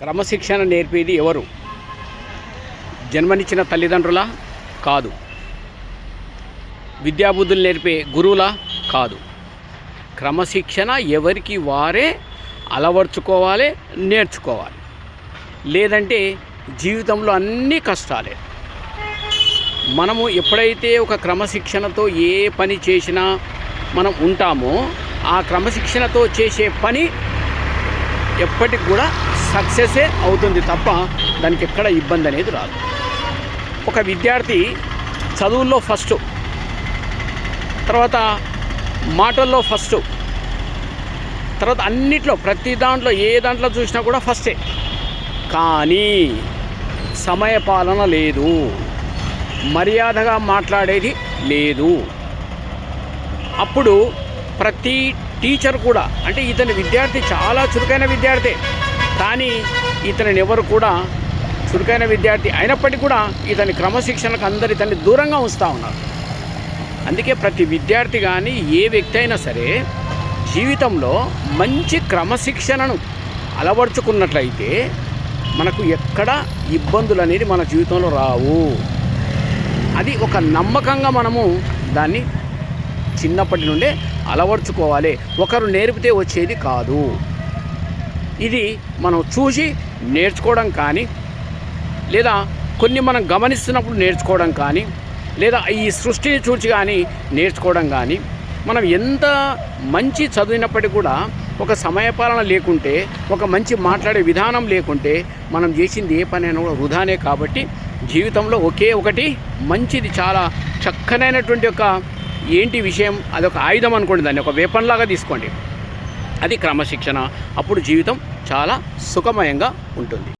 క్రమశిక్షణ నేర్పేది ఎవరు? జన్మనిచ్చిన తల్లిదండ్రుల? కాదు. విద్యాబుద్ధులు నేర్పే గురువుల? కాదు. క్రమశిక్షణ ఎవరికి వారే అలవర్చుకోవాలి నేర్చుకోవాలి. లేదంటే జీవితంలో అన్ని కష్టాలే. మనము ఎప్పుడైతే ఒక క్రమశిక్షణతో ఏ పని చేసినా మనం ఉంటామో ఆ క్రమశిక్షణతో చేసే పని ఎప్పటికి కూడా సక్సెసే అవుతుంది తప్ప దానికి ఎక్కడ ఇబ్బంది అనేది రాదు. ఒక విద్యార్థి చదువుల్లో ఫస్ట్ తర్వాత మాటల్లో ఫస్ట్ తర్వాత అన్నిట్లో ప్రతి దాంట్లో ఏ దాంట్లో చూసినా కూడా ఫస్టే. కానీ సమయపాలన లేదు. మర్యాదగా మాట్లాడేది లేదు. అప్పుడు ప్రతి టీచర్ కూడా అంటే ఇతని విద్యార్థి చాలా చురుకైన విద్యార్థి. కానీ ఇతనిని ఎవరు కూడా చురుకైన విద్యార్థి అయినప్పటికీ కూడా ఇతని క్రమశిక్షణకు అందరు ఇతన్ని దూరంగా ఉంచుతూ ఉన్నారు. అందుకే ప్రతి విద్యార్థి కానీ ఏ వ్యక్తి అయినా సరే జీవితంలో మంచి క్రమశిక్షణను అలవర్చుకున్నట్లయితే మనకు ఎక్కడ ఇబ్బందులు అనేది మన జీవితంలో రావు. అది ఒక నమ్మకంగా మనము దాన్ని చిన్నప్పటి నుండే అలవర్చుకోవాలి. ఒకరు నేర్పితే వచ్చేది కాదు. ఇది మనం చూసి నేర్చుకోవడం కానీ లేదా కొన్ని మనం గమనిస్తున్నప్పుడు నేర్చుకోవడం కానీ లేదా ఈ సృష్టిని చూసి కానీ నేర్చుకోవడం కానీ మనం ఎంత మంచి చదివినప్పటికీ కూడా ఒక సమయపాలన లేకుంటే ఒక మంచి మాట్లాడే విధానం లేకుంటే మనం చేసింది ఏ పని అయినా కూడా వృధానే కాబట్టి జీవితంలో ఒకే ఒకటి మంచిది చాలా చక్కనైనటువంటి ఒక ఏంటి విషయం అదొక ఆయుధం అనుకోండి దాన్ని ఒక వేపన్లాగా తీసుకోండి. అది క్రమశిక్షణ. అప్పుడు జీవితం చాలా సుఖమయంగా ఉంటుంది.